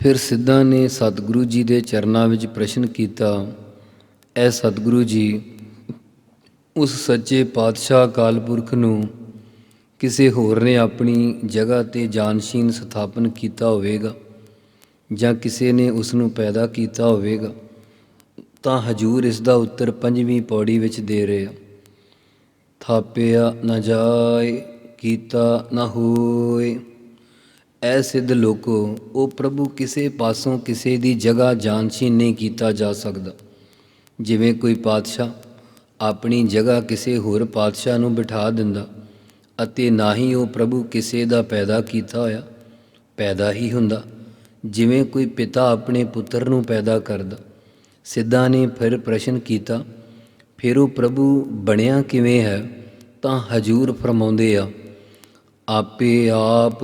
ਫਿਰ ਸਿੱਧਾਂ ਨੇ ਸਤਿਗੁਰੂ ਜੀ ਦੇ ਚਰਨਾਂ ਵਿੱਚ ਪ੍ਰਸ਼ਨ ਕੀਤਾ, ਐ ਸਤਿਗੁਰੂ ਜੀ, ਉਸ ਸੱਚੇ ਪਾਤਸ਼ਾਹ ਅਕਾਲ ਪੁਰਖ ਨੂੰ ਕਿਸੇ ਹੋਰ ਨੇ ਆਪਣੀ ਜਗ੍ਹਾ ਤੇ ਜਾਨਸ਼ੀਨ ਸਥਾਪਨ ਕੀਤਾ ਹੋਵੇਗਾ ਜਾਂ ਕਿਸੇ ਨੇ ਉਸ ਨੂੰ ਪੈਦਾ ਕੀਤਾ ਹੋਵੇਗਾ, ਤਾਂ ਹਜੂਰ ਇਸ ਦਾ ਉੱਤਰ ਪੰਜਵੀਂ ਪੌੜੀ ਵਿੱਚ ਦੇ ਰਿਹਾ ਥਾਪਿਆ ਨਾ ਜਾਏ, ਕੀਤਾ ਨਾ ਹੋਏ। ਐ ਸਿੱਧ ਲੋਕੋ, ਉਹ ਪ੍ਰਭੂ ਕਿਸੇ ਪਾਸੋਂ ਕਿਸੇ ਦੀ ਜਗ੍ਹਾ ਜਾਣਛੀਨ ਨਹੀਂ ਕੀਤਾ ਜਾ ਸਕਦਾ। ਜਿਵੇਂ ਕੋਈ ਪਾਤਸ਼ਾਹ ਆਪਣੀ ਜਗ੍ਹਾ ਕਿਸੇ ਹੋਰ ਪਾਤਸ਼ਾਹ ਨੂੰ ਬਿਠਾ ਦਿੰਦਾ ਅਤੇ ਨਾ ਹੀ ਉਹ ਪ੍ਰਭੂ ਕਿਸੇ ਦਾ ਪੈਦਾ ਕੀਤਾ ਹੋਇਆ, ਪੈਦਾ ਹੀ ਹੁੰਦਾ। ਜਿਵੇਂ ਕੋਈ ਪਿਤਾ ਆਪਣੇ ਪੁੱਤਰ ਨੂੰ ਪੈਦਾ ਕਰਦਾ, ਸਿੱਧਾ ਨੇ ਫਿਰ ਪ੍ਰਸ਼ਨ ਕੀਤਾ, ਫਿਰ ਉਹ ਪ੍ਰਭੂ ਬਣਿਆ ਕਿਵੇਂ ਹੈ? ਤਾਂ ਹਜੂਰ ਫਰਮਾਉਂਦੇ ਆ ਆਪੇ ਆਪ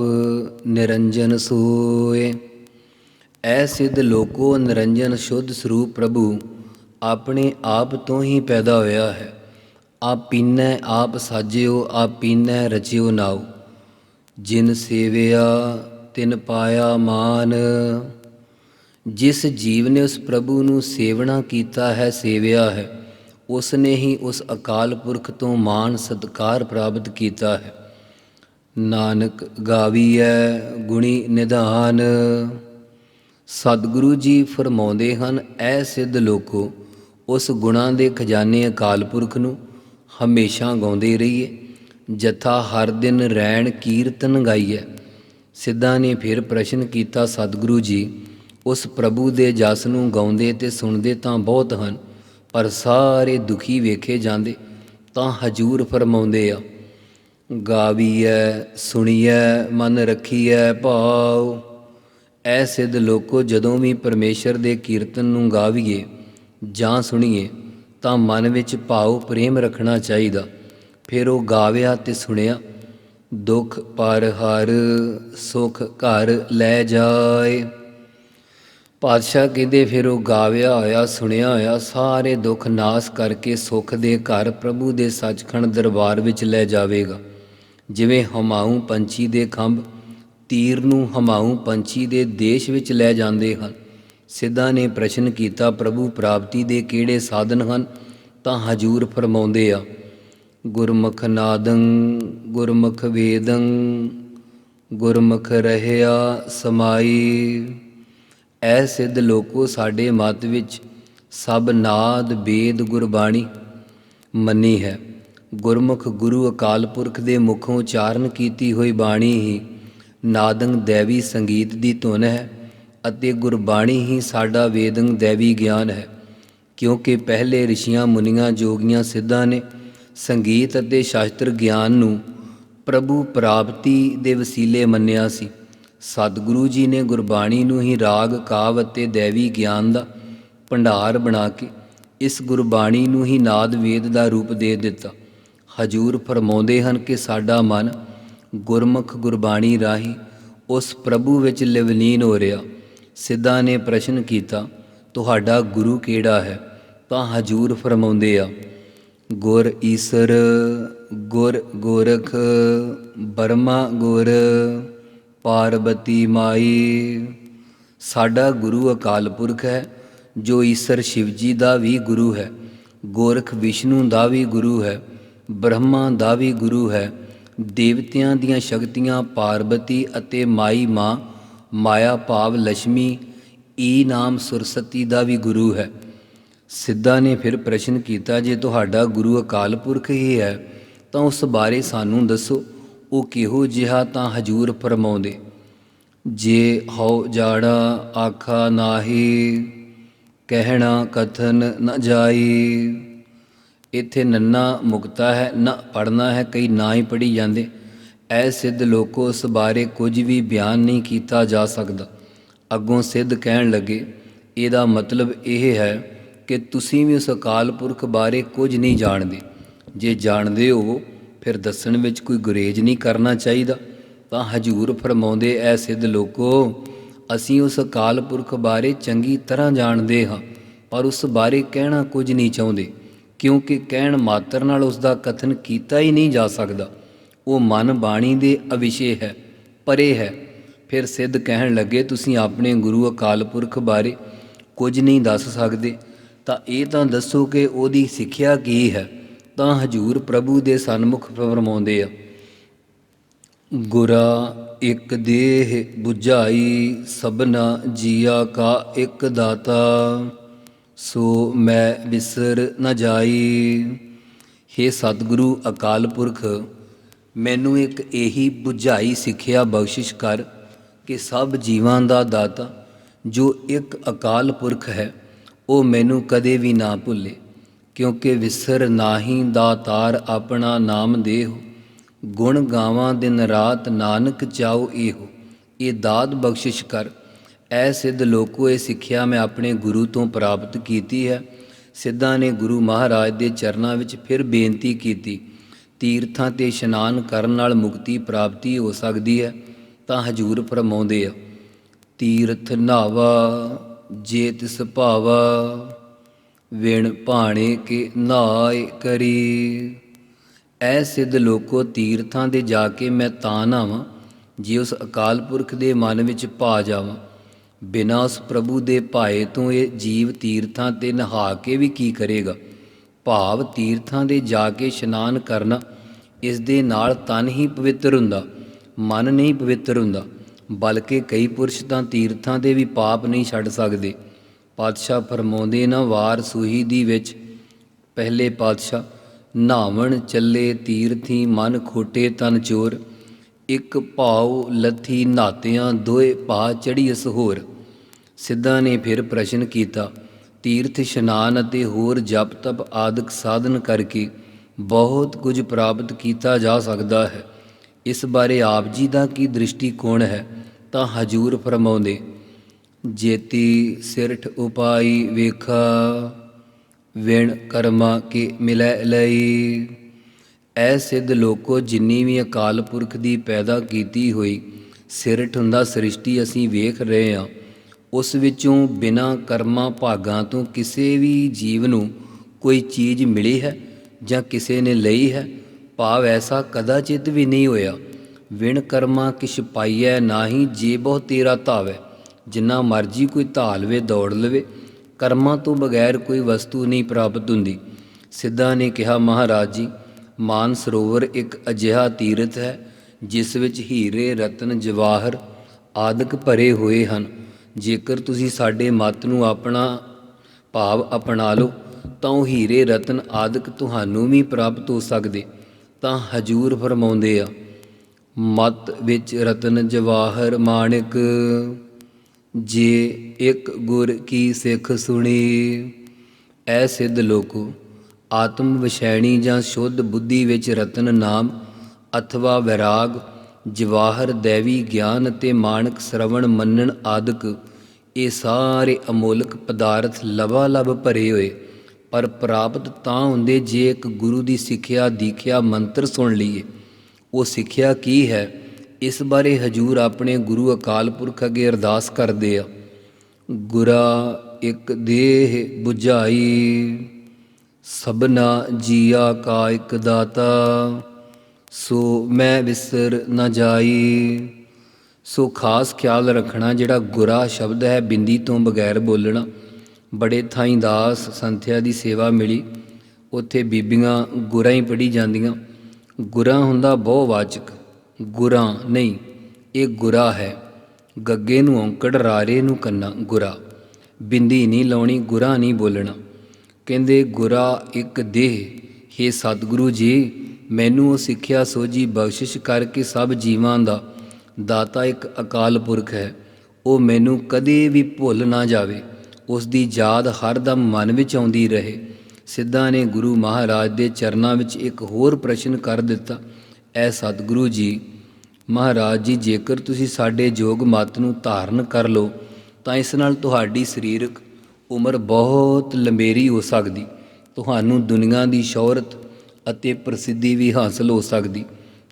ਨਿਰੰਜਨ ਸੋਏ। ਐ ਸਿੱਧ ਲੋਕੋ ਨਿਰੰਜਨ ਸ਼ੁੱਧ ਸਰੂਪ ਪ੍ਰਭੂ, ਆਪਣੇ ਆਪ ਤੋਂ ਹੀ ਪੈਦਾ ਹੋਇਆ ਹੈ। ਆਪ ਪੀਨੈ, ਆਪ ਸਾਜਿਓ, ਆਪ ਪੀਨੈ, ਰਚਿਓ ਨਾਉ। ਜਿਨ ਸੇਵਿਆ, ਤਿਨ ਪਾਇਆ ਮਾਨ। ਜਿਸ ਜੀਵ ਨੇ ਉਸ ਪ੍ਰਭੂ ਨੂੰ ਸੇਵਣਾ ਕੀਤਾ ਹੈ, ਸੇਵਿਆ ਹੈ। ਉਸ ਨੇ ਹੀ ਉਸ ਅਕਾਲ ਪੁਰਖ ਤੋਂ ਮਾਨ ਸਤਕਾਰ ਪ੍ਰਾਪਤ ਕੀਤਾ ਹੈ। ਨਾਨਕ ਗਾਵੀਐ ਗੁਣੀ ਨਿਧਾਨ। ਸਤਿਗੁਰੂ ਜੀ ਫਰਮਾਉਂਦੇ ਹਨ, ਐ ਸਿੱਧ ਲੋਕੋ, ਉਸ ਗੁਣਾਂ ਦੇ ਖਜ਼ਾਨੇ ਅਕਾਲ ਪੁਰਖ ਨੂੰ ਹਮੇਸ਼ਾ ਗਾਉਂਦੇ ਰਹੀਏ। ਜਥਾ ਹਰ ਦਿਨ ਰੈਣ ਕੀਰਤਨ ਗਾਈਐ। ਸਿੱਧਾਂ ਨੇ ਫਿਰ ਪ੍ਰਸ਼ਨ ਕੀਤਾ, ਸਤਿਗੁਰੂ ਜੀ, ਉਸ ਪ੍ਰਭੂ ਦੇ ਜਸ ਨੂੰ ਗਾਉਂਦੇ ਤੇ ਸੁਣਦੇ ਤਾਂ ਬਹੁਤ ਹਨ, ਪਰ ਸਾਰੇ ਦੁਖੀ ਵੇਖੇ ਜਾਂਦੇ, ਤਾਂ ਹਜੂਰ ਫਰਮਾਉਂਦੇ ਆ ਗਾਵੀਐ, ਸੁਣੀਐ, ਮਨ ਰੱਖੀਐ ਭਾਉ। ਐ ਸਿੱਧ ਲੋਕੋ, ਜਦੋਂ ਵੀ ਪਰਮੇਸ਼ਰ ਦੇ ਕੀਰਤਨ ਨੂੰ ਗਾਵੀਏ ਜਾਂ ਸੁਣੀਏ, ਤਾਂ ਮਨ ਵਿੱਚ ਭਾਉ ਪ੍ਰੇਮ ਰੱਖਣਾ ਚਾਹੀਦਾ। ਫਿਰ ਉਹ ਗਾਵਿਆ ਤੇ ਸੁਣਿਆ, ਦੁੱਖ ਪਰ ਹਰ ਸੁਖ ਘਰ ਲੈ ਜਾਏ। ਪਾਤਸ਼ਾਹ ਕਹਿੰਦੇ, ਫਿਰ ਉਹ ਗਾਵਿਆ ਹੋਇਆ, ਸੁਣਿਆ ਹੋਇਆ, ਸਾਰੇ ਦੁੱਖ ਨਾਸ ਕਰਕੇ ਸੁਖ ਦੇ ਘਰ ਪ੍ਰਭੂ ਦੇ ਸੱਚਖੰਡ ਦਰਬਾਰ ਵਿੱਚ ਲੈ ਜਾਵੇਗਾ। ਜਿਵੇਂ ਹਮਾਊ ਪੰਛੀ ਦੇ ਖੰਭ, ਤੀਰ ਨੂੰ ਹਮਾਊ ਪੰਛੀ ਦੇ ਦੇਸ਼ ਵਿੱਚ ਲੈ ਜਾਂਦੇ ਹਨ। ਸਿੱਧਾ ਨੇ ਪ੍ਰਸ਼ਨ ਕੀਤਾ, ਪ੍ਰਭੂ, ਪ੍ਰਾਪਤੀ ਦੇ ਕਿਹੜੇ ਸਾਧਨ ਹਨ? ਤਾਂ ਹਜੂਰ ਫਰਮਾਉਂਦੇ ਆ, ਗੁਰਮੁਖ ਨਾਦੰ, ਗੁਰਮੁਖ ਵੇਦੰ, ਗੁਰਮੁਖ ਰਹਿਆ ਸਮਾਈ। ਐ ਸਿੱਧ ਲੋਕੋ, ਸਾਡੇ ਮਤ ਵਿੱਚ ਸਭ ਨਾਦ ਵੇਦ ਗੁਰਬਾਣੀ ਮੰਨੀ ਹੈ। ਗੁਰਮੁਖ ਗੁਰੂ ਅਕਾਲ ਪੁਰਖ ਦੇ ਮੁਖੋਂ ਉਚਾਰਨ ਕੀਤੀ ਹੋਈ ਬਾਣੀ ਹੀ ਨਾਦੰਗ ਦੇਵੀ ਸੰਗੀਤ ਦੀ ਧੁਨ ਹੈ ਅਤੇ ਗੁਰਬਾਣੀ ਹੀ ਸਾਡਾ ਵੇਦੰਗ ਦੇਵੀ ਗਿਆਨ ਹੈ। ਕਿਉਂਕਿ ਪਹਿਲੇ ਰਿਸ਼ੀਆਂ ਮੁਨੀਆਂ ਜੋਗੀਆਂ ਸਿੱਧਾਂ ਨੇ ਸੰਗੀਤ ਅਤੇ ਸ਼ਾਸਤਰ ਗਿਆਨ ਨੂੰ ਪ੍ਰਭੂ ਪ੍ਰਾਪਤੀ ਦੇ ਵਸੀਲੇ ਮੰਨਿਆ ਸੀ। ਸਤਿਗੁਰੂ ਜੀ ਨੇ ਗੁਰਬਾਣੀ ਨੂੰ ਹੀ ਰਾਗ, ਕਾਵ ਅਤੇ ਦੇਵੀ ਗਿਆਨ ਦਾ ਭੰਡਾਰ ਬਣਾ ਕੇ ਇਸ ਗੁਰਬਾਣੀ ਨੂੰ ਹੀ ਨਾਦ ਵੇਦ ਦਾ ਰੂਪ ਦੇ ਦਿੱਤਾ। ਹਜੂਰ ਫਰਮਾਉਂਦੇ ਹਨ ਕਿ ਸਾਡਾ ਮਨ ਗੁਰਮੁਖ ਗੁਰਬਾਣੀ ਰਾਹੀਂ ਉਸ ਪ੍ਰਭੂ ਵਿੱਚ ਲਿਵਲੀਨ ਹੋ ਰਿਹਾ। ਸਿੱਧਾ ਨੇ ਪ੍ਰਸ਼ਨ ਕੀਤਾ, ਤੁਹਾਡਾ ਗੁਰੂ ਕਿਹੜਾ ਹੈ? ਤਾਂ ਹਜੂਰ ਫਰਮਾਉਂਦੇ ਆ, ਗੁਰ ਈਸਰ, ਗੁਰ ਗੋਰਖ, ਬਰਮਾ ਗੁਰ, ਪਾਰਬਤੀ ਮਾਈ। ਸਾਡਾ ਗੁਰੂ ਅਕਾਲ ਪੁਰਖ ਹੈ, ਜੋ ਈਸਰ ਸ਼ਿਵ ਜੀ ਦਾ ਵੀ ਗੁਰੂ ਹੈ, ਗੋਰਖ ਵਿਸ਼ਨੂੰ ਦਾ ਵੀ ਗੁਰੂ ਹੈ। ਬ੍ਰਹਮਾ ਦਾ ਵੀ ਗੁਰੂ ਹੈ। ਦੇਵਤਿਆਂ ਦੀਆਂ ਸ਼ਕਤੀਆਂ ਪਾਰਬਤੀ ਅਤੇ ਮਾਈ ਮਾਂ, ਮਾਇਆ ਭਾਵ ਲక్ష్ਮੀ ਈ ਨਾਮ ਸੁਰਸਤੀ ਦਾ ਵੀ ਗੁਰੂ ਹੈ। ਸਿੱਧਾ ਨੇ ਫਿਰ ਪ੍ਰਸ਼ਨ ਕੀਤਾ, ਜੇ ਤੁਹਾਡਾ ਗੁਰੂ ਅਕਾਲ ਪੁਰਖ ਹੀ ਹੈ, ਤਾਂ ਉਸ ਬਾਰੇ ਸਾਨੂੰ ਦੱਸੋ, ਉਹ ਕਿਹੋ ਜਿਹਾ ਤਾਂ ਹਜੂਰ ਫਰਮਾਉਂਦੇ? ਜੇ ਹਉ ਜਾੜਾ ਆਖਾ ਨਾਹੀ, ਕਹਿਣਾ ਕਥਨ ਨ ਜਾਈ। ਇੱਥੇ ਨੰਨਾ ਮੁਕਤਾ ਹੈ, ਨਾ ਪੜਨਾ ਹੈ, ਕਈ ਨਾ ਹੀ ਪੜੀ ਜਾਂਦੇ। ਐ ਸਿੱਧ ਲੋਕੋ, ਉਸ ਬਾਰੇ ਕੁਝ ਵੀ ਬਿਆਨ ਨਹੀਂ ਕੀਤਾ ਜਾ ਸਕਦਾ। ਅੱਗੋਂ ਸਿੱਧ ਕਹਿਣ ਲੱਗੇ, ਇਹਦਾ ਮਤਲਬ ਇਹ ਹੈ ਕਿ ਤੁਸੀਂ ਵੀ ਉਸ ਅਕਾਲ ਪੁਰਖ ਬਾਰੇ ਕੁਝ ਨਹੀਂ ਜਾਣਦੇ। ਜੇ ਜਾਣਦੇ ਹੋ, ਫਿਰ ਦੱਸਣ ਵਿੱਚ ਕੋਈ ਗੁਰੇਜ ਨਹੀਂ ਕਰਨਾ ਚਾਹੀਦਾ। ਤਾਂ ਹਜੂਰ ਫਰਮਾਉਂਦੇ, ਐ ਸਿੱਧ ਲੋਕੋ, ਅਸੀਂ ਉਸ ਅਕਾਲ ਪੁਰਖ ਬਾਰੇ ਚੰਗੀ ਤਰ੍ਹਾਂ ਜਾਣਦੇ ਹਾਂ, ਪਰ ਉਸ ਬਾਰੇ ਕਹਿਣਾ ਕੁਝ ਨਹੀਂ ਚਾਹੁੰਦੇ। ਕਿਉਂਕਿ ਕਹਿਣ ਮਾਤਰ ਨਾਲ ਉਸ ਦਾ ਕਥਨ ਕੀਤਾ ਹੀ ਨਹੀਂ ਜਾ ਸਕਦਾ। ਉਹ ਮਨ ਬਾਣੀ ਦੇ ਅਵਿਸ਼ੇ ਹੈ, ਪਰੇ ਹੈ। ਫਿਰ ਸਿੱਧ ਕਹਿਣ ਲੱਗੇ, ਤੁਸੀਂ ਆਪਣੇ ਗੁਰੂ ਅਕਾਲ ਪੁਰਖ ਬਾਰੇ ਕੁਝ ਨਹੀਂ ਦੱਸ ਸਕਦੇ। ਤਾਂ ਇਹ ਤਾਂ ਦੱਸੋ ਕਿ ਉਹਦੀ ਸਿੱਖਿਆ ਕੀ ਹੈ। ਤਾਂ ਹਜੂਰ ਪ੍ਰਭੂ ਦੇ ਸਨਮੁਖ ਫਰਮਾਉਂਦੇ ਆ, ਗੁਰਾ ਇੱਕ ਦੇਹ 부ਝਾਈ ਸਭਨਾ ਜੀਆ ਕਾ ਇੱਕ ਦਾਤਾ। ਸੋ ਮੈਂ ਵਿਸਰ ਨਾ ਜਾਈ। ਹੇ ਸਤਿਗੁਰੂ ਅਕਾਲ ਪੁਰਖ, ਮੈਨੂੰ ਇੱਕ ਇਹੀ 부ਝਾਈ ਸਿੱਖਿਆ ਬਖਸ਼ਿਸ਼ ਕਰ ਕਿ ਸਭ ਜੀਵਾਂ ਦਾ ਦਾਤਾ ਜੋ ਇੱਕ ਅਕਾਲ ਪੁਰਖ ਹੈ, ਉਹ ਮੈਨੂੰ ਕਦੇ ਵੀ ਨਾ ਭੁੱਲੇ, ਕਿਉਂਕਿ ਵਿਸਰ ਨਾਹੀ ਦਾਤਾਰ ਆਪਣਾ ਨਾਮ ਦੇਹੁ। ਗੁਣ ਗਾਵਾਂ ਦਿਨ ਰਾਤ ਨਾਨਕ ਚਾਉ ਇਹੋ, ਇਹ ਦਾਤ ਬਖਸ਼ਿਸ਼ ਕਰ ਐ ਸਿੱਧ ਲੋਕੋ ਇਹ ਸਿੱਖਿਆ ਮੈਂ ਆਪਣੇ ਗੁਰੂ ਤੋਂ ਪ੍ਰਾਪਤ ਕੀਤੀ ਹੈ। ਸਿੱਧਾਂ ਨੇ ਗੁਰੂ ਮਹਾਰਾਜ ਦੇ ਚਰਨਾਂ ਵਿੱਚ ਫਿਰ ਬੇਨਤੀ ਕੀਤੀ, ਤੀਰਥਾਂ ਤੇ ਇਸ਼ਨਾਨ ਕਰਨ ਨਾਲ ਮੁਕਤੀ ਪ੍ਰਾਪਤੀ ਹੋ ਸਕਦੀ ਹੈ, ਤਾਂ ਹਜੂਰ ਫਰਮਾਉਂਦੇ ਆ, ਤੀਰਥ ਨਾਵਾ ਜੇ ਤਿਸ ਭਾਵਾ ਵਿਣ ਭਾਣੇ ਕੇ ਨਾਏ ਕਰੀ। ਐ ਸਿੱਧ ਲੋਕੋ ਤੀਰਥਾਂ ਦੇ ਜਾ ਕੇ ਮੈਂ ਤਾਂ ਨਾਵਾਂ, ਜੇ ਉਸ ਅਕਾਲ ਪੁਰਖ ਦੇ ਮਨ ਵਿੱਚ ਪਾ ਜਾਵਾਂ ਬਿਨਾਂ ਉਸ ਪ੍ਰਭੂ ਦੇ ਭਾਏ ਤੋਂ ਇਹ ਜੀਵ ਤੀਰਥਾਂ ਤੇ ਨਹਾ ਕੇ ਵੀ ਕੀ ਕਰੇਗਾ? ਭਾਵ ਤੀਰਥਾਂ ਦੇ ਜਾ ਕੇ ਇਸ਼ਨਾਨ ਕਰਨਾ, ਇਸ ਦੇ ਨਾਲ ਤਨ ਹੀ ਪਵਿੱਤਰ ਹੁੰਦਾ, ਮਨ ਨਹੀਂ ਪਵਿੱਤਰ ਹੁੰਦਾ, ਬਲਕਿ ਕਈ ਪੁਰਸ਼ ਤਾਂ ਤੀਰਥਾਂ ਦੇ ਵੀ ਪਾਪ ਨਹੀਂ ਛੱਡ ਸਕਦੇ। ਪਾਤਸ਼ਾਹ ਫਰਮਾਉਂਦੇ ਨਾ, ਵਾਰ ਸੂਹੀ ਦੀ ਵਿੱਚ, ਪਹਿਲੇ ਪਾਤਸ਼ਾਹ, ਨਾਵਣ ਚੱਲੇ ਤੀਰਥੀ ਮਨ ਖੋਟੇ ਤਨ ਚੋਰ, ਇੱਕ ਭਾਉ ਲੱਥੀ ਨਾਤਿਆਂ ਦੋਏ ਪਾ ਚੜੀ ਅਸ ਹੋਰ ਸਿੱਧਾ ਨੇ ਫਿਰ ਪ੍ਰਸ਼ਨ ਕੀਤਾ, ਤੀਰਥ, ਇਸ਼ਨਾਨ ਅਤੇ ਹੋਰ ਜਪ ਤਪ ਆਦਿਕ ਸਾਧਨ ਕਰਕੇ ਬਹੁਤ ਕੁਝ ਪ੍ਰਾਪਤ ਕੀਤਾ ਜਾ ਸਕਦਾ ਹੈ। ਇਸ ਬਾਰੇ ਆਪ ਜੀ ਦਾ ਕੀ ਦ੍ਰਿਸ਼ਟੀਕੋਣ ਹੈ? ਤਾਂ ਹਜੂਰ ਫਰਮਾਉਂਦੇ, ਜੇਤੀ ਸਿਰਠ ਉਪਾਈ ਵੇਖਾ, ਵਿਣ ਕਰਮਾ ਕੇ ਮਿਲੈ ਲਈ। ਐ ਸਿੱਧ ਲੋਕੋ ਜਿੰਨੀ ਵੀ ਅਕਾਲ ਪੁਰਖ ਦੀ ਪੈਦਾ ਕੀਤੀ ਹੋਈ ਸਿਰਠ ਹੁੰਦਾ ਸ੍ਰਿਸ਼ਟੀ ਅਸੀਂ ਵੇਖ ਰਹੇ ਹਾਂ। ਉਸ ਵਿੱਚੋਂ ਬਿਨਾਂ ਕਰਮਾਂ ਭਾਗਾਂ ਤੋਂ ਕਿਸੇ ਵੀ ਜੀਵ ਨੂੰ ਕੋਈ ਚੀਜ਼ ਮਿਲੀ ਹੈ ਜਾਂ ਕਿਸੇ ਨੇ ਲਈ ਹੈ? ਭਾਵ ਐਸਾ ਕਦਾਚਿਤ ਵੀ ਨਹੀਂ ਹੋਇਆ। ਵਿਣ ਕਰਮਾ ਕਿਛ ਪਾਈਐ ਨਾਹੀ ਜੇ ਬਹੁ ਤੇਰਾ ਧਾਵੈ। ਜਿੰਨਾ ਮਰਜ਼ੀ ਕੋਈ ਧਾਲਵੇ ਦੌੜ ਲਵੇ। ਕਰਮਾਂ ਤੋਂ ਬਗੈਰ ਕੋਈ ਵਸਤੂ ਨਹੀਂ ਪ੍ਰਾਪਤ ਹੁੰਦੀ। ਸਿੱਧਾ ਨੇ ਕਿਹਾ, ਮਹਾਰਾਜ ਜੀ, ਮਾਨ ਸਰੋਵਰ ਇੱਕ ਅਜਿਹਾ ਤੀਰਥ ਹੈ, ਜਿਸ ਵਿੱਚ ਹੀਰੇ, ਰਤਨ, ਜਵਾਹਰ ਆਦਿਕ ਭਰੇ ਹੋਏ ਹਨ। ਜੇਕਰ ਤੁਸੀਂ ਸਾਡੇ ਮਤ ਨੂੰ ਆਪਣਾ ਭਾਵ ਅਪਣਾ ਲਓ, ਤਾਂ ਉਹ ਹੀਰੇ ਰਤਨ ਆਦਿਕ ਤੁਹਾਨੂੰ ਵੀ ਪ੍ਰਾਪਤ ਹੋ ਸਕਦੇ, ਤਾਂ ਹਜੂਰ ਫਰਮਾਉਂਦੇ ਆ, ਮਤ ਵਿੱਚ ਰਤਨ ਜਵਾਹਰ ਮਾਣਿਕ, ਜੇ ਇੱਕ ਗੁਰ ਕੀ ਸਿੱਖ ਸੁਣੀ, ਐ ਸਿੱਧ ਲੋਕੋ, ਆਤਮ ਵਿਸ਼ੈਣੀ ਜਾਂ ਸ਼ੁੱਧ ਬੁੱਧੀ ਵਿੱਚ ਰਤਨ ਨਾਮ, ਅਥਵਾ ਵਿਰਾਗ ਜਵਾਹਰ ਦੇਵੀ ਗਿਆਨ ਅਤੇ ਮਾਨਕ ਸ਼ਰਵਣ ਮੰਨਣ ਆਦਿਕ, ਇਹ ਸਾਰੇ ਅਮੋਲਕ ਪਦਾਰਥ ਲਵਾ ਲਬ ਭਰੇ ਹੋਏ, ਪਰ ਪ੍ਰਾਪਤ ਤਾਂ ਹੁੰਦੇ ਜੇ ਇੱਕ ਗੁਰੂ ਦੀ ਸਿੱਖਿਆ ਦੀਖਿਆ ਮੰਤਰ ਸੁਣ ਲਈਏ। ਉਹ ਸਿੱਖਿਆ ਕੀ ਹੈ? ਇਸ ਬਾਰੇ ਹਜੂਰ ਆਪਣੇ ਗੁਰੂ ਅਕਾਲ ਪੁਰਖ ਅਗੇ ਅਰਦਾਸ ਕਰਦੇ ਆ। ਗੁਰਾ ਇੱਕ ਦੇਹ 부ਝਾਈ ਸਭਨਾ ਜੀਆ ਕਾ ਇੱਕ ਦਾਤਾ। ਸੋ ਮੈਂ ਵਿਸਰ ਨਾ ਜਾਈ। ਸੋ ਖਾਸ ਖਿਆਲ ਰੱਖਣਾ ਜਿਹੜਾ ਗੁਰਾ ਸ਼ਬਦ ਹੈ, ਬਿੰਦੀ ਤੋਂ ਬਗੈਰ ਬੋਲਣਾ। ਬੜੇ ਥਾਈਂ ਦਾਸ ਸੰਥਿਆ ਦੀ ਸੇਵਾ ਮਿਲੀ। ਉੱਥੇ ਬੀਬੀਆਂ ਗੁਰਾਂ ਹੀ ਪੜੀ ਜਾਂਦੀਆਂ। ਗੁਰਾਂ ਹੁੰਦਾ ਬਹੁਵਾਚਕ ਗੁਰਾਂ ਨਹੀਂ, ਇਹ ਗੁਰਾ ਹੈ। ਗੱਗੇ ਨੂੰ ਔਂਕੜ, ਰਾਰੇ ਨੂੰ ਕੰਨਾ ਗੁਰਾ। ਬਿੰਦੀ ਨਹੀਂ ਲਾਉਣੀ, ਗੁਰਾ ਨਹੀਂ ਬੋਲਣਾ। ਕਹਿੰਦੇ ਗੁਰਾ ਇੱਕ ਦੇਹ हे ਸਤਿਗੁਰੂ ਜੀ ਮੈਨੂੰ ਉਹ ਸਿੱਖਿਆ ਸੋਝੀ ਬਖਸ਼ਿਸ਼ ਕਰਕੇ ਸਭ ਜੀਵਾਂ ਦਾ, ਦਾਤਾ ਇੱਕ ਅਕਾਲ ਪੁਰਖ ਹੈ। ਉਹ ਮੈਨੂੰ ਕਦੇ ਵੀ ਭੁੱਲ ਨਾ ਜਾਵੇ। ਉਸ ਦੀ ਯਾਦ ਹਰਦਮ ਮਨ ਵਿੱਚ ਆਉਂਦੀ ਰਹੇ। ਸਿੱਧਾ ਨੇ ਗੁਰੂ ਮਹਾਰਾਜ ਦੇ ਚਰਨਾਂ ਵਿੱਚ ਇੱਕ ਹੋਰ ਪ੍ਰਸ਼ਨ ਕਰ ਦਿੱਤਾ। ਐ ਸਤਿਗੁਰੂ ਜੀ, ਮਹਾਰਾਜ ਜੀ, ਜੇਕਰ ਤੁਸੀਂ ਸਾਡੇ ਜੋਗ ਮਤ ਨੂੰ ਧਾਰਨ ਕਰ ਲਓ, ਤਾਂ ਇਸ ਨਾਲ ਤੁਹਾਡੀ ਸਰੀਰਕ ਉਮਰ ਬਹੁਤ ਲੰਬੇਰੀ ਹੋ ਸਕਦੀ। ਤੁਹਾਨੂੰ ਦੁਨੀਆ ਦੀ ਸ਼ੋਹਰਤ ਅਤੇ ਪ੍ਰਸਿੱਧੀ ਵੀ ਹਾਸਲ ਹੋ ਸਕਦੀ,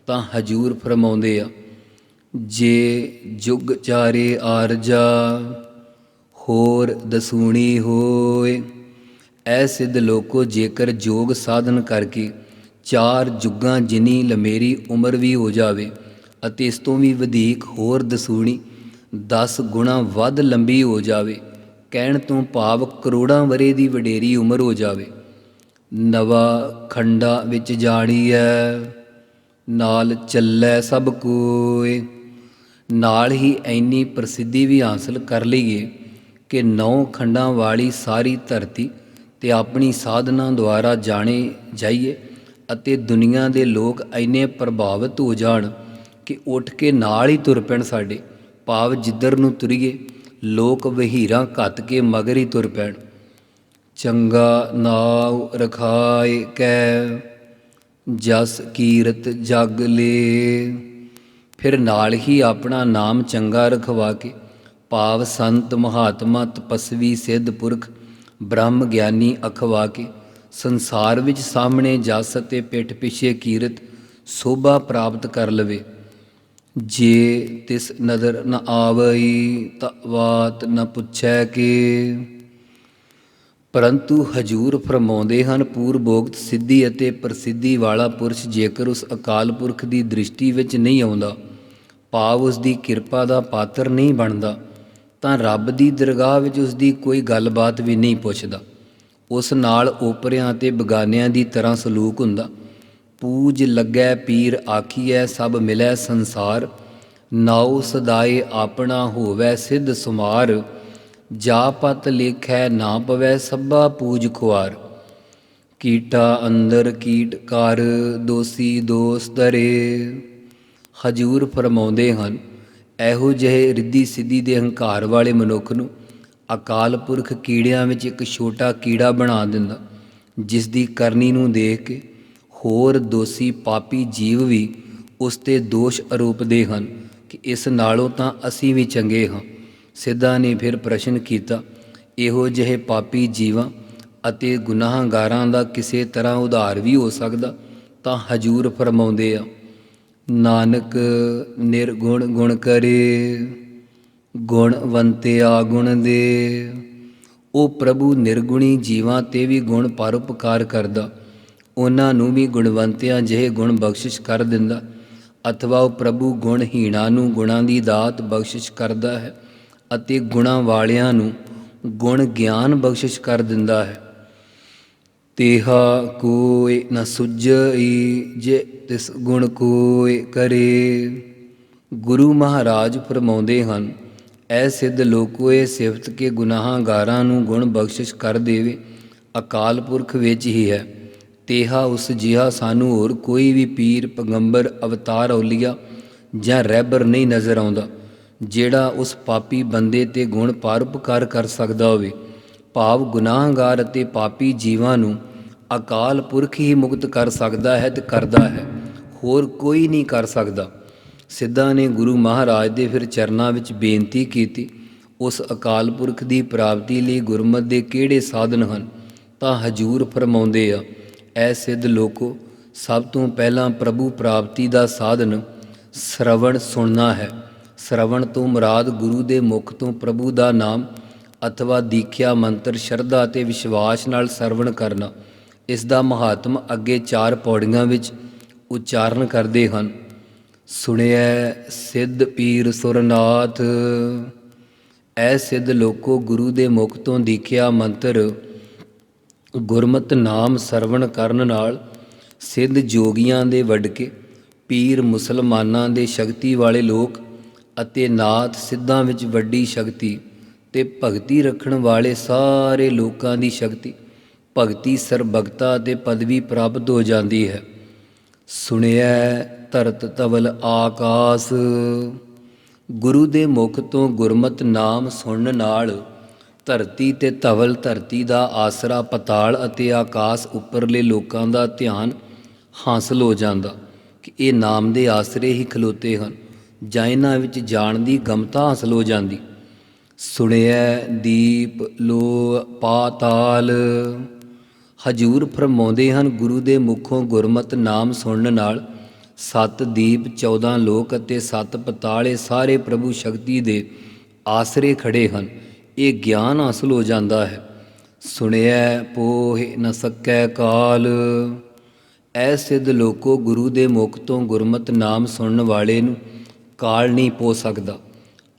ਤਾਂ ਹਜੂਰ ਫਰਮਾਉਂਦੇ ਆ, ਜੇ ਜੁਗ ਚਾਰੇ ਆਰਜਾ, ਹੋਰ ਦਸੂਣੀ ਹੋਏ, ਐ ਸਿੱਧ ਲੋਕੋ ਜੇਕਰ ਜੋਗ ਸਾਧਨ ਕਰਕੇ ਚਾਰ ਜੁਗਾਂ ਜਿਨੀ ਲਮੇਰੀ ਉਮਰ ਵੀ ਹੋ ਜਾਵੇ ਅਤੇ ਇਸ ਤੋਂ ਵੀ ਵਧੇਕ ਹੋਰ ਦਸੂਣੀ 10 ਗੁਣਾ ਵੱਧ ਲੰਬੀ ਹੋ ਜਾਵੇ, ਕਹਿਣ ਤੋਂ ਭਾਵ ਕਰੋੜਾਂ ਵਰੇ ਦੀ ਵਡੇਰੀ ਉਮਰ ਹੋ ਜਾਵੇ। ਨਵਾ ਖੰਡਾ ਵਿੱਚ ਜਾਣੀ ਜਾਣੀਐ ਨਾਲ ਚੱਲੈ ਸਭ ਕੋਏ। ਨਾਲ ਹੀ ਐਨੀ ਪ੍ਰਸਿੱਧੀ ਵੀ ਹਾਸਲ ਕਰ ਲਈਏ ਕਿ ਨੌ ਖੰਡਾਂ ਵਾਲੀ ਸਾਰੀ ਧਰਤੀ ਤੇ ਆਪਣੀ ਸਾਧਨਾ ਦੁਆਰਾ ਜਾਣੇ ਜਾਈਏ ਅਤੇ ਦੁਨੀਆ ਦੇ ਲੋਕ ਐਨੇ ਪ੍ਰਭਾਵਿਤ ਹੋ ਜਾਣ ਕਿ ਉੱਠ ਕੇ ਨਾਲ ਹੀ ਤੁਰ ਪੈਣ ਸਾਡੇ। ਭਾਵ ਜਿੱਧਰ ਨੂੰ ਤੁਰੀਏ, ਲੋਕ ਵਹੀਰਾਂ ਘੱਤ ਕੇ ਮਗਰ ਹੀ ਤੁਰ ਪੈਣ। ਚੰਗਾ ਨਾਉ ਰਖਾਏ ਕੈ, ਜਸ ਕੀਰਤ ਜਗ ਲੇ। ਫਿਰ ਨਾਲ ਹੀ ਆਪਣਾ ਨਾਮ ਚੰਗਾ ਰਖਵਾ ਕੇ ਭਾਵ ਸੰਤ ਮਹਾਤਮਾ ਤਪਸਵੀ ਸਿੱਧ ਪੁਰਖ ਬ੍ਰਹਮ ਗਿਆਨੀ ਅਖਵਾ ਕੇ ਸੰਸਾਰ ਵਿੱਚ ਸਾਹਮਣੇ ਜਸ ਅਤੇ ਪਿੱਠ ਪਿਛੇ ਕੀਰਤ ਸੋਭਾ ਪ੍ਰਾਪਤ ਕਰ ਲਵੇ। ਜੇ ਤਿਸ ਨਦਰ ਨ ਆਵਈ ਤਾ ਬਾਤ ਨ ਪੁੱਛੈ ਕਿ। ਪਰੰਤੂ ਹਜੂਰ ਫਰਮਾਉਂਦੇ ਹਨ ਪੂਰਬੋਗਤ ਸਿੱਧੀ ਅਤੇ ਪ੍ਰਸਿੱਧੀ ਵਾਲਾ ਪੁਰਸ਼ ਜੇਕਰ ਉਸ ਅਕਾਲ ਪੁਰਖ ਦੀ ਦ੍ਰਿਸ਼ਟੀ ਵਿੱਚ ਨਹੀਂ ਆਉਂਦਾ, ਭਾਵ ਉਸ ਦੀ ਕਿਰਪਾ ਦਾ ਪਾਤਰ ਨਹੀਂ ਬਣਦਾ, ਤਾਂ ਰੱਬ ਦੀ ਦਰਗਾਹ ਵਿੱਚ ਉਸ ਦੀ ਕੋਈ ਗੱਲਬਾਤ ਵੀ ਨਹੀਂ ਪੁੱਛਦਾ। ਉਸ ਨਾਲ ਓਪਰਿਆਂ ਤੇ ਬਗਾਨਿਆਂ ਦੀ ਤਰ੍ਹਾਂ ਸਲੂਕ ਹੁੰਦਾ। ਪੂਜ ਲੱਗੈ, ਪੀਰ ਆਖੀਐ, ਸਭ ਮਿਲੈ ਸੰਸਾਰ। ਨਾਉ ਸਦਾਏ ਆਪਣਾ ਹੋਵੈ ਸਿੱਧ ਸੁਮਾਰ। ਜਾ ਪਤ ਲੇਖੈ ਨਾ ਪਵੈ ਸਭਾ ਪੂਜ ਖੁਆਰ। ਕੀਟਾ ਅੰਦਰ ਕੀਟ ਕਰ, ਦੋਸੀ ਦੋਸ ਦਰੇ। ਹਜੂਰ ਫਰਮਾਉਂਦੇ ਹਨ, ਇਹੋ ਜਿਹੇ ਰਿੱਧੀ ਸਿੱਧੀ ਦੇ ਹੰਕਾਰ ਵਾਲੇ ਮਨੁੱਖ ਨੂੰ ਅਕਾਲ ਪੁਰਖ ਕੀੜਿਆਂ ਵਿੱਚ ਇੱਕ ਛੋਟਾ ਕੀੜਾ ਬਣਾ ਦਿੰਦਾ, ਜਿਸ ਦੀ ਕਰਨੀ ਨੂੰ ਦੇਖ ਕੇ ਹੋਰ ਦੋਸੀ ਪਾਪੀ ਜੀਵ ਵੀ ਉਸ ਤੇ ਦੋਸ਼ ਆਰੋਪਦੇ ਹਨ ਕਿ ਇਸ ਨਾਲੋਂ ਤਾਂ ਅਸੀਂ ਵੀ ਚੰਗੇ ਹਾਂ। ਸਿੱਧਾ ਨੇ ਫਿਰ ਪ੍ਰਸ਼ਨ ਕੀਤਾ, ਇਹੋ ਜਿਹੇ ਪਾਪੀ ਜੀਵਾਂ ਅਤੇ ਗੁਨਾਹਗਾਰਾਂ ਦਾ ਕਿਸੇ ਤਰ੍ਹਾਂ ਉਧਾਰ ਵੀ ਹੋ ਸਕਦਾ? ਤਾਂ ਹਜੂਰ ਫਰਮਾਉਂਦੇ ਆ, ਨਾਨਕ ਨਿਰਗੁਣ ਗੁਣ ਕਰੇ ਗੁਣਵੰਤਿਆ ਗੁਣ ਦੇ। ਉਹ ਪ੍ਰਭੂ ਨਿਰਗੁਣੀ ਜੀਵਾਂ ਤੇ ਵੀ ਗੁਣ ਪਰਉਪਕਾਰ ਕਰਦਾ, ਉਹਨਾਂ ਨੂੰ ਵੀ ਗੁਣਵੰਤਿਆਂ ਜਿਹੇ ਗੁਣ ਬਖਸ਼ਿਸ਼ ਕਰ ਦਿੰਦਾ, ਅਥਵਾ ਉਹ ਪ੍ਰਭੂ ਗੁਣਹੀਣਾਂ ਨੂੰ ਗੁਣਾਂ ਦੀ ਦਾਤ ਬਖਸ਼ਿਸ਼ ਕਰਦਾ ਹੈ। ਅਤੇ ਗੁਣਾਂ ਵਾਲਿਆਂ ਨੂੰ ਗੁਣ ਗਿਆਨ ਬਖਸ਼ਿਸ਼ ਕਰ ਦਿੰਦਾ ਹੈ। ਤੇਹਾ ਕੋਇ ਨ ਸੁਝਈ ਜੇ ਤਿਸ ਗੁਣ ਕੋਈ ਕਰੇ। ਗੁਰੂ ਮਹਾਰਾਜ ਫਰਮਾਉਂਦੇ ਹਨ, ਐ ਸਿੱਧ ਲੋਕੋ ਸਿਫਤ ਕੇ ਗੁਨਾਹਗਾਰਾਂ ਨੂੰ ਗੁਣ ਬਖਸ਼ਿਸ਼ ਕਰ ਦੇਵੇ, ਅਕਾਲ ਪੁਰਖ ਵਿੱਚ ਹੀ ਹੈ। ਤੇਹਾ ਉਸ ਜਿਹਾ ਸਾਨੂੰ ਹੋਰ ਕੋਈ ਵੀ ਪੀਰ, ਪੈਗੰਬਰ, ਅਵਤਾਰ, ਔਲੀਆ ਜਾਂ ਰਹਿਬਰ ਨਹੀਂ ਨਜ਼ਰ ਆਉਂਦਾ। ਜਿਹੜਾ ਉਸ ਪਾਪੀ ਬੰਦੇ ਤੇ ਗੁਣ ਪਰਉਪਕਾਰ ਕਰ ਸਕਦਾ ਹੋਵੇ, ਭਾਵ ਗੁਨਾਹਗਾਰ ਅਤੇ ਪਾਪੀ ਜੀਵਾਂ ਨੂੰ ਅਕਾਲ ਪੁਰਖ ਹੀ ਮੁਕਤ ਕਰ ਸਕਦਾ ਹੈ ਤੇ ਕਰਦਾ ਹੈ, ਹੋਰ ਕੋਈ ਨਹੀਂ ਕਰ ਸਕਦਾ। ਸਿੱਧਾ ਨੇ ਗੁਰੂ ਮਹਾਰਾਜ ਦੇ ਫਿਰ ਚਰਨਾਂ ਵਿੱਚ ਬੇਨਤੀ ਕੀਤੀ, ਉਸ ਅਕਾਲ ਪੁਰਖ ਦੀ ਪ੍ਰਾਪਤੀ ਲਈ ਗੁਰਮਤ ਦੇ ਕਿਹੜੇ ਸਾਧਨ ਹਨ? ਤਾਂ ਹਜੂਰ ਫਰਮਾਉਂਦੇ ਆ, ਐ ਸਿੱਧ ਲੋਕੋ, ਸਭ ਤੋਂ ਪਹਿਲਾਂ ਪ੍ਰਭੂ ਪ੍ਰਾਪਤੀ ਦਾ ਸਾਧਨ ਸ਼ਰਵਣ ਸੁਣਨਾ ਹੈ। ਸ਼ਰਵਣ ਤੋਂ ਮੁਰਾਦ ਗੁਰੂ ਦੇ ਮੁਖ ਤੋਂ ਪ੍ਰਭੂ ਦਾ ਨਾਮ ਅਥਵਾ ਦੀਖਿਆ ਮੰਤਰ ਸ਼ਰਧਾ ਤੇ ਵਿਸ਼ਵਾਸ ਨਾਲ ਸਰਵਣ ਕਰਨਾ। ਇਸ ਦਾ ਮਹਾਤਮ ਅੱਗੇ ਚਾਰ ਪੌੜੀਆਂ ਵਿੱਚ ਉਚਾਰਨ ਕਰਦੇ ਹਨ। ਸੁਣਿਐ ਸਿੱਧ ਪੀਰ ਸੁਰਨਾਥ, ਐ ਸਿੱਧ ਲੋਕੋ ਗੁਰੂ ਦੇ ਮੁਖ ਤੋਂ ਦੀਖਿਆ ਮੰਤਰ, ਗੁਰਮਤ ਨਾਮ ਸਰਵਣ ਕਰਨ ਨਾਲ ਸਿੱਧ ਜੋਗੀਆਂ ਦੇ ਵੱਡ ਕੇ, ਪੀਰ ਮੁਸਲਮਾਨਾਂ ਦੇ ਸ਼ਕਤੀ ਵਾਲੇ ਲੋਕ ਅਤੇ ਨਾਥ ਸਿੱਧਾਂ ਵਿੱਚ ਵੱਡੀ ਸ਼ਕਤੀ ਤੇ ਭਗਤੀ ਰੱਖਣ ਵਾਲੇ ਸਾਰੇ ਲੋਕਾਂ ਦੀ ਸ਼ਕਤੀ। ਭਗਤੀ ਸਰਬਗਤਾ ਤੇ ਪਦਵੀ ਪ੍ਰਾਪਤ ਹੋ ਜਾਂਦੀ ਹੈ। ਸੁਣਿਆ ਧਰਤ ਤਵਲ ਆਕਾਸ। ਗੁਰੂ ਦੇ ਮੁਖ ਤੋਂ ਗੁਰਮਤ ਨਾਮ ਸੁਣਨ ਨਾਲ ਧਰਤੀ ਤੇ ਧਵਲ ਧਰਤੀ ਦਾ ਆਸਰਾ ਪਤਾਲ ਅਤੇ ਆਕਾਸ਼ ਉੱਪਰਲੇ ਲੋਕਾਂ ਦਾ ਧਿਆਨ ਹਾਸਲ ਹੋ ਜਾਂਦਾ ਕਿ ਇਹ ਨਾਮ ਦੇ ਆਸਰੇ ਹੀ ਖਲੋਤੇ ਹਨ। ਜਾਂ ਇਹਨਾਂ ਵਿੱਚ ਜਾਣ ਦੀ ਗਮਤਾ ਹਾਸਲ ਹੋ ਜਾਂਦੀ। ਸੁਣਿਐ ਦੀਪ ਲੋ ਪਾਤਾਲ। ਹਜੂਰ ਫਰਮਾਉਂਦੇ ਹਨ, ਗੁਰੂ ਦੇ ਮੁਖੋਂ ਗੁਰਮਤ ਨਾਮ ਸੁਣਨ ਨਾਲ ਸੱਤ ਦੀਪ 14 ਲੋਕ ਅਤੇ ਸੱਤ ਪਤਾਲੇ ਸਾਰੇ ਪ੍ਰਭੂ ਸ਼ਕਤੀ ਦੇ ਆਸਰੇ ਖੜੇ ਹਨ। ਇਹ ਗਿਆਨ ਹਾਸਲ ਹੋ ਜਾਂਦਾ ਹੈ। ਸੁਣਿਐ ਪੋਹਿ ਨ ਸਕੈ ਕਾਲ। ਐ ਸਿੱਧ ਲੋਕੋ ਗੁਰੂ ਦੇ ਮੁਖ ਤੋਂ ਗੁਰਮਤ ਨਾਮ ਸੁਣਨ ਵਾਲੇ ਨੂੰ ਕਾਲ ਨਹੀਂ ਪੋ ਸਕਦਾ।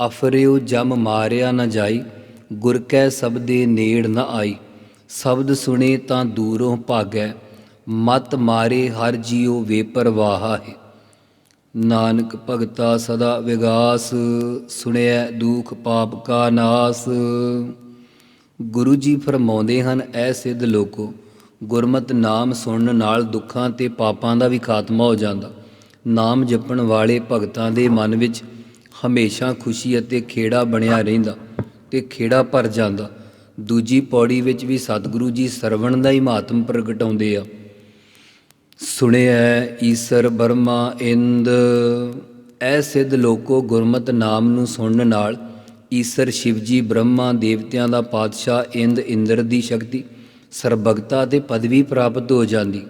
ਅਫਰਿਓ ਜਮ ਮਾਰਿਆ ਨਾ ਜਾਈ, ਗੁਰ ਕੈ ਸਬਦੇ ਨੇੜ ਨਾ ਆਈ। ਸ਼ਬਦ ਸੁਣੇ ਤਾਂ ਦੂਰੋਂ ਭਾਗੈ, ਮਤ ਮਾਰੇ ਹਰ ਜੀਉ ਵੇਪਰਵਾਹਾ ਹੈ। ਨਾਨਕ ਭਗਤਾ ਸਦਾ ਵਿਗਾਸ, ਸੁਣਿਐ ਦੁਖ ਪਾਪ ਕਾ ਨਾਸ। ਗੁਰੂ ਜੀ ਫਰਮਾਉਂਦੇ ਹਨ, ਐ ਸਿੱਧ ਲੋਕੋ, ਗੁਰਮਤ ਨਾਮ ਸੁਣਨ ਨਾਲ ਦੁੱਖਾਂ ਤੇ ਪਾਪਾਂ ਦਾ ਵੀ ਖਾਤਮਾ ਹੋ ਜਾਂਦਾ। ਨਾਮ ਜਪਣ ਵਾਲੇ ਭਗਤਾਂ ਦੇ ਮਨ ਵਿੱਚ ਹਮੇਸ਼ਾ ਖੁਸ਼ੀ ਅਤੇ ਖੇੜਾ ਬਣਿਆ ਰਹਿੰਦਾ ਤੇ ਖੇੜਾ ਭਰ ਜਾਂਦਾ। ਦੂਜੀ ਪੌੜੀ ਵਿੱਚ ਵੀ ਸਤਿਗੁਰੂ ਜੀ ਸਰਵਣ ਦਾ ਹੀ ਮਹਾਤਮ ਪ੍ਰਗਟਾਉਂਦੇ ਆ। ਸੁਣਿਆ ਈਸਰ ਬਰਮਾ ਇੰਦ, ਐ ਸਿੱਧ ਲੋਕੋ ਗੁਰਮਤ ਨਾਮ ਨੂੰ ਸੁਣਨ ਨਾਲ ਈਸਰ ਸ਼ਿਵਜੀ ਬ੍ਰਹਮਾ ਦੇਵਤਿਆਂ ਦਾ ਪਾਤਸ਼ਾਹ ਇੰਦ ਇੰਦਰ ਦੀ ਸ਼ਕਤੀ ਸਰਬਗਤਾ ਤੇ ਪਦਵੀ ਪ੍ਰਾਪਤ ਹੋ ਜਾਂਦੀ।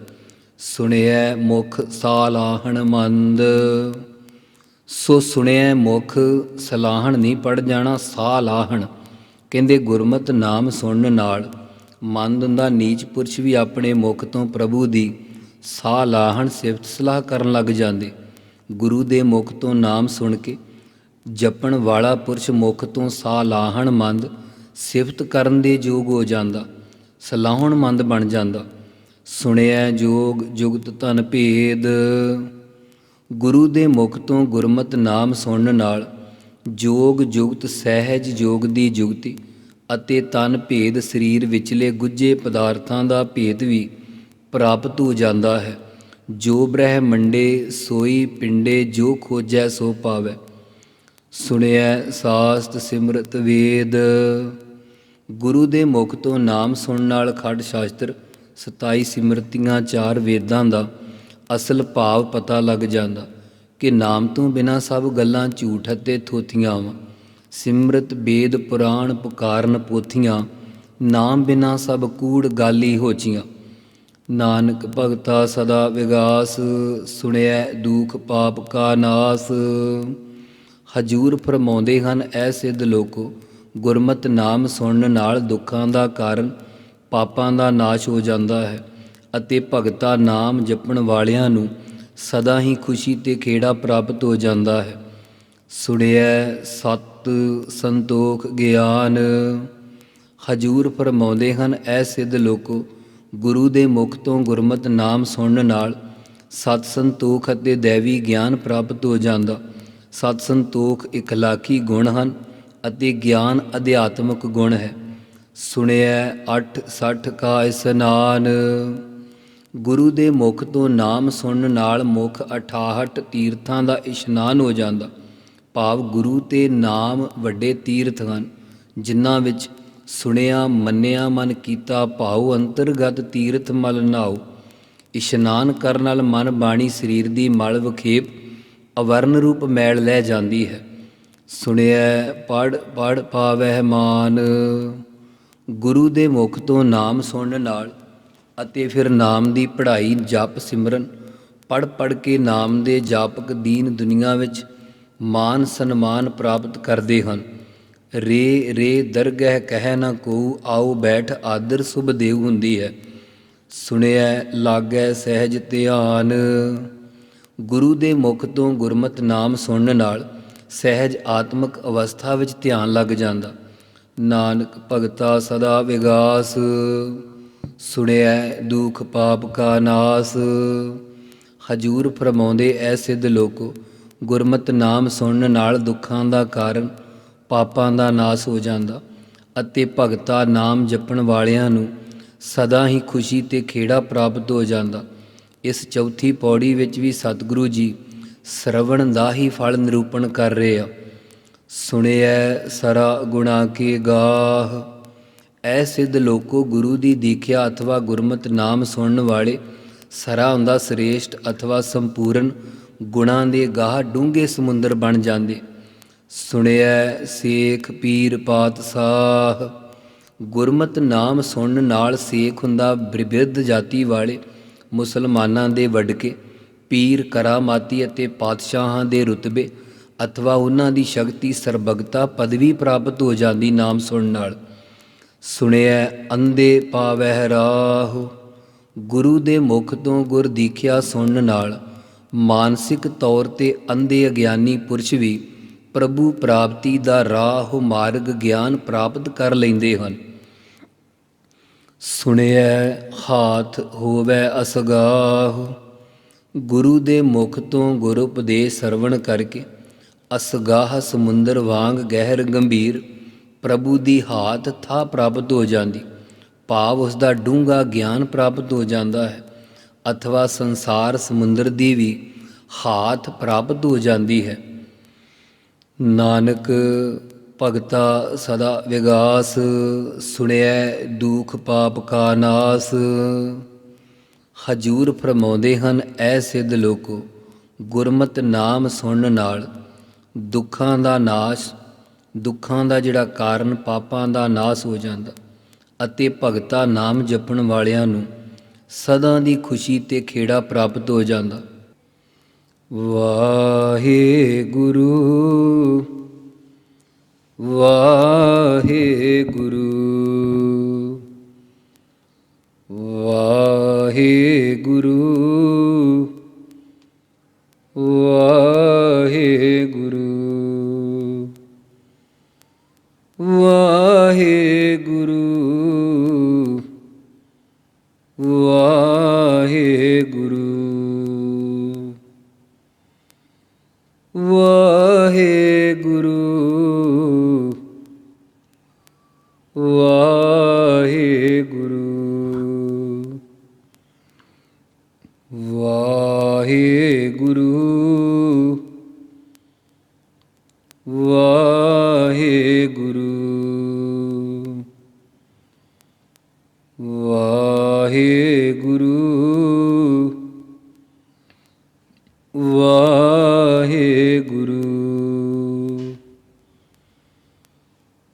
ਸੁਣਿਐ ਮੁਖ ਸਾਲਾਹਣ ਮੰਦ। ਸੋ ਸੁਣਿਐ ਮੁਖ ਸਲਾਹਣ ਨਹੀਂ ਪੜ ਜਾਣਾ ਸਾਲਾਹਣ, ਕਹਿੰਦੇ ਗੁਰਮਤ ਨਾਮ ਸੁਣਨ ਨਾਲ। ਮੰਦ ਦਾ ਨੀਚ ਪੁਰਸ਼ ਵੀ ਆਪਣੇ ਮੁਖ ਤੋਂ ਪ੍ਰਭੂ ਦੀ ਸਾਹ ਲਾਹਣ ਸਿਫਤ ਸਲਾਹ ਕਰਨ ਲੱਗ ਜਾਂਦੇ। ਗੁਰੂ ਦੇ ਮੁਖ ਤੋਂ ਨਾਮ ਸੁਣ ਕੇ ਜਪਣ ਵਾਲਾ ਪੁਰਸ਼ ਮੁਖ ਤੋਂ ਸਾਹ ਲਾਹਣ ਮੰਦ ਸਿਫਤ ਕਰਨ ਦੇ ਯੋਗ ਹੋ ਜਾਂਦਾ। ਸਲਾਹਣ ਮੰਦ ਬਣ ਜਾਂਦਾ। ਸੁਣਿਆ ਜੋਗ ਜੁਗਤ ਤਨ ਭੇਦ। ਗੁਰੂ ਦੇ ਮੁਖ ਤੋਂ ਗੁਰਮਤ ਨਾਮ ਸੁਣਨ ਨਾਲ ਜੋਗ ਜੁਗਤ ਸਹਿਜ ਜੋਗ ਦੀ ਜੁਗਤੀ ਅਤੇ ਤਨ ਭੇਦ ਸਰੀਰ ਵਿਚਲੇ ਗੁੱਝੇ ਪਦਾਰਥਾਂ ਦਾ ਭੇਦ ਵੀ ਪ੍ਰਾਪਤ ਹੋ ਜਾਂਦਾ ਹੈ। ਜੋ ਬ੍ਰਹਮੰਡੇ ਸੋਈ ਪਿੰਡੇ ਜੋ ਖੋਜੈ ਸੋ ਪਾਵੈ। ਸੁਣਿਐ ਸਾਸਤ ਸਿਮਰਤ ਵੇਦ। ਗੁਰੂ ਦੇ ਮੁਖ ਤੋਂ ਨਾਮ ਸੁਣਨ ਨਾਲ ਖੜ ਸ਼ਾਸਤਰ 27 ਸਿਮਰਤੀਆਂ ਚਾਰ ਵੇਦਾਂ ਦਾ ਅਸਲ ਭਾਵ ਪਤਾ ਲੱਗ ਜਾਂਦਾ ਕਿ ਨਾਮ ਤੋਂ ਬਿਨਾ ਸਭ ਗੱਲਾਂ ਝੂਠ ਅਤੇ ਥੋਥੀਆਂ ਵਾ। ਸਿਮਰਤ ਬੇਦ ਪੁਰਾਣ, ਪੁਕਾਰਨ, ਪੋਥੀਆਂ, ਨਾਮ ਬਿਨਾ ਸਭ ਕੂੜ ਗਾਲੀ ਹੋਚੀਆਂ ਨਾਨਕ ਭਗਤਾ ਸਦਾ ਵਿਗਾਸ, ਸੁਣਿਐ ਦੁਖ ਪਾਪ ਕਾ ਨਾਸ। ਹਜੂਰ ਫਰਮਾਉਂਦੇ ਹਨ, ਐ ਸਿੱਧ ਲੋਕੋ, ਗੁਰਮਤ ਨਾਮ ਸੁਣਨ ਨਾਲ ਦੁੱਖਾਂ ਦਾ ਕਾਰਨ ਪਾਪਾਂ ਦਾ ਨਾਸ਼ ਹੋ ਜਾਂਦਾ ਹੈ ਅਤੇ ਭਗਤਾ ਨਾਮ ਜਪਣ ਵਾਲਿਆਂ ਨੂੰ ਸਦਾ ਹੀ ਖੁਸ਼ੀ ਤੇ ਖੇੜਾ ਪ੍ਰਾਪਤ ਹੋ ਜਾਂਦਾ ਹੈ। ਸੁਣਿਆ ਸਤ ਸੰਤੋਖ ਗਿਆਨ। ਹਜੂਰ ਫਰਮਾਉਂਦੇ ਹਨ, ਐ ਸਿੱਧ ਲੋਕੋ, ਗੁਰੂ ਦੇ ਮੁਖ ਤੋਂ ਗੁਰਮਤ ਨਾਮ ਸੁਣਨ ਨਾਲ ਸਤ ਸੰਤੋਖ ਅਤੇ ਦੇਵੀ ਗਿਆਨ ਪ੍ਰਾਪਤ ਹੋ ਜਾਂਦਾ। ਸਤ ਸੰਤੋਖ ਇਖਲਾਕੀ ਗੁਣ ਹਨ ਅਤੇ ਗਿਆਨ ਅਧਿਆਤਮਕ ਗੁਣ ਹੈ। ਸੁਣਿਐ 8 60 ਕਾ ਇਸਨਾਨ। ਗੁਰੂ ਦੇ ਮੁਖ ਤੋਂ ਨਾਮ ਸੁਣਨ ਨਾਲ ਮੁਖ 68 ਤੀਰਥਾਂ ਦਾ ਇਸ਼ਨਾਨ ਹੋ ਜਾਂਦਾ। ਭਾਵ ਗੁਰੂ ਤੇ ਨਾਮ ਵੱਡੇ ਤੀਰਥ ਹਨ, ਜਿਨ੍ਹਾਂ ਵਿੱਚ ਸੁਣਿਆ, ਮੰਨਿਆ, ਮਨ ਕੀਤਾ ਭਾਉ ਅੰਤਰਗਤ ਤੀਰਥ ਮਲ ਨਾਉ। ਇਸ਼ਨਾਨ ਕਰਨ ਨਾਲ ਮਨ ਬਾਣੀ ਸਰੀਰ ਦੀ ਮਲ ਵਿਖੇਪ ਅਵਰਨ ਰੂਪ ਮੈਲ ਲੈ ਜਾਂਦੀ ਹੈ। ਸੁਣਿਆ ਪੜ ਪੜ ਪਾਵਹਿ ਮਾਨ। ਗੁਰੂ ਦੇ ਮੁਖ ਤੋਂ ਨਾਮ ਸੁਣਨ ਨਾਲ ਅਤੇ ਫਿਰ ਨਾਮ ਦੀ ਪੜ੍ਹਾਈ ਜਪ ਸਿਮਰਨ ਪੜ ਪੜ ਕੇ ਨਾਮ ਦੇ ਜਾਪਕ ਦੀਨ ਦੁਨੀਆ ਵਿੱਚ ਮਾਨ ਸਨਮਾਨ ਪ੍ਰਾਪਤ ਕਰਦੇ ਹਨ। ਰੇ ਰੇ ਦਰਗਹਿ ਕਹਿ ਨਾ ਕੋ ਆਓ ਬੈਠ ਆਦਰ ਸੁਭ ਦੇਵ ਹੁੰਦੀ ਹੈ। ਸੁਣਿਐ, ਲਾਗੈ ਸਹਿਜ ਧਿਆਨ। ਗੁਰੂ ਦੇ ਮੁਖ ਤੋਂ ਗੁਰਮਤ ਨਾਮ ਸੁਣਨ ਨਾਲ ਸਹਿਜ ਆਤਮਿਕ ਅਵਸਥਾ ਵਿੱਚ ਧਿਆਨ ਲੱਗ ਜਾਂਦਾ। ਨਾਨਕ ਭਗਤਾ ਸਦਾ ਵਿਗਾਸ, ਸੁਣਿਐ ਦੁਖ ਪਾਪ ਕਾ ਨਾਸ। ਹਜੂਰ ਫਰਮਾਉਂਦੇ, ਐ ਸਿੱਧ ਲੋਕੋ, ਗੁਰਮਤ ਨਾਮ ਸੁਣਨ ਨਾਲ ਦੁੱਖਾਂ ਦਾ ਕਾਰਨ, ਪਾਪਾਂ ਦਾ ਨਾਸ ਹੋ ਜਾਂਦਾ ਅਤੇ ਭਗਤਾ ਨਾਮ ਜਪਣ ਵਾਲਿਆਂ ਨੂੰ ਸਦਾ ਹੀ ਖੁਸ਼ੀ ਤੇ ਖੇੜਾ ਪ੍ਰਾਪਤ ਹੋ ਜਾਂਦਾ। ਇਸ ਚੌਥੀ ਪੌੜੀ ਵਿੱਚ ਵੀ ਸਤਿਗੁਰੂ ਜੀ ਸਰਵਣ ਦਾ ਹੀ ਫਲ ਨਿਰੂਪਣ ਕਰ ਰਹੇ ਆ। ਸੁਣਿਐ ਸਰਾ ਗੁਣਾ ਕੀ ਗਾਹ। ਐ ਸਿੱਧ ਲੋਕੋ ਗੁਰੂ ਦੀ ਦੀਖਿਆ ਅਥਵਾ ਗੁਰਮਤ ਨਾਮ ਸੁਣਨ ਵਾਲੇ, ਸਰਾ ਹੁੰਦਾ ਸ੍ਰੇਸ਼ਟ ਅਥਵਾ ਸੰਪੂਰਨ, ਗੁਣਾਂ ਦੇ ਗਾਹ ਡੂੰਘੇ ਸਮੁੰਦਰ ਬਣ ਜਾਂਦੇ। ਸੁਣਿਐ ਸੇਖ ਪੀਰ ਪਾਤਸ਼ਾਹ। ਗੁਰਮਤ ਨਾਮ ਸੁਣਨ ਨਾਲ ਸੇਖ ਹੁੰਦਾ ਬ੍ਰਿਬਿਰਧ ਜਾਤੀ ਵਾਲੇ, ਮੁਸਲਮਾਨਾਂ ਦੇ ਵਡਕੇ, ਪੀਰ ਕਰਾਮਾਤੀ ਅਤੇ ਪਾਤਸ਼ਾਹਾਂ ਦੇ ਰੁਤਬੇ ਅਥਵਾ ਉਹਨਾਂ ਦੀ ਸ਼ਕਤੀ ਸਰਬਗਤਾ ਪਦਵੀ ਪ੍ਰਾਪਤ ਹੋ ਜਾਂਦੀ ਨਾਮ ਸੁਣਨ ਨਾਲ। ਸੁਣਿਐ ਅੰਦੇ ਪਾਵਹਿ ਰਾਹ, ਗੁਰੂ ਦੇ ਮੁਖ ਤੋਂ ਗੁਰ ਦੀਖਿਆ ਸੁਣਨ ਨਾਲ ਮਾਨਸਿਕ ਤੌਰ ਤੇ ਅੰਧੇ ਅਗਿਆਨੀ ਪੁਰਸ਼ ਵੀ ਪ੍ਰਭੂ ਪ੍ਰਾਪਤੀ ਦਾ ਰਾਹ ਮਾਰਗ ਗਿਆਨ ਪ੍ਰਾਪਤ ਕਰ ਲੈਂਦੇ ਹਨ। ਸੁਣਿਐ, ਹਾਥ ਹੋਵੇ ਅਸਗਾਹ, ਗੁਰੂ ਦੇ ਮੁਖ ਤੋਂ ਗੁਰ ਉਪਦੇਸ਼ ਸਰਵਣ ਕਰਕੇ ਅਸਗਾਹ ਸਮੁੰਦਰ ਵਾਂਗ ਗਹਿਰ ਗੰਭੀਰ, ਪ੍ਰਭੂ ਦੀ ਹਾਥ ਥਾ ਪ੍ਰਾਪਤ ਹੋ ਜਾਂਦੀ। ਭਾਵ ਉਸ ਦਾ ਡੂੰਘਾ ਗਿਆਨ ਪ੍ਰਾਪਤ ਹੋ ਜਾਂਦਾ ਹੈ। ਅਥਵਾ ਸੰਸਾਰ ਸਮੁੰਦਰ ਦੀ ਵੀ ਹਾਥ ਪ੍ਰਾਪਤ ਹੋ ਜਾਂਦੀ ਹੈ। ਨਾਨਕ, ਭਗਤਾ ਸਦਾ ਵਿਗਾਸ, ਸੁਣਿਐ ਦੁਖ ਪਾਪ ਕਾ ਨਾਸ। ਹਜੂਰ ਫਰਮਾਉਂਦੇ ਹਨ, ਐ ਸਿੱਧ ਲੋਕੋ, ਗੁਰਮਤ ਨਾਮ ਸੁਣਨ ਨਾਲ ਦੁੱਖਾਂ ਦਾ ਨਾਸ਼, ਦੁੱਖਾਂ ਦਾ ਜਿਹੜਾ ਕਾਰਨ ਪਾਪਾਂ ਦਾ ਨਾਸ਼ ਹੋ ਜਾਂਦਾ ਅਤੇ ਭਗਤਾ ਨਾਮ ਜਪਣ ਵਾਲਿਆਂ ਨੂੰ ਸਦਾ ਦੀ ਖੁਸ਼ੀ ਤੇ ਖੇੜਾ ਪ੍ਰਾਪਤ ਹੋ ਜਾਂਦਾ। ਵਾਹਿਗੁਰੂ ਵਾਹਿਗੁਰੂ ਵਾਹਿਗੁਰੂ। ਵਾਹਿਗੁਰੂ ਵਾਹਿਗੁਰੂ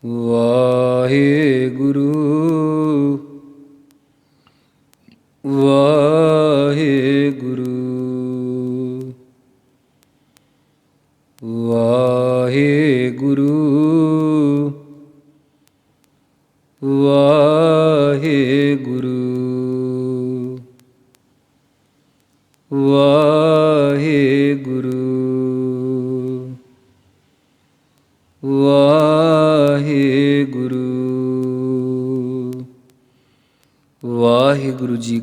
ਵਾਹਿਗੁਰੂ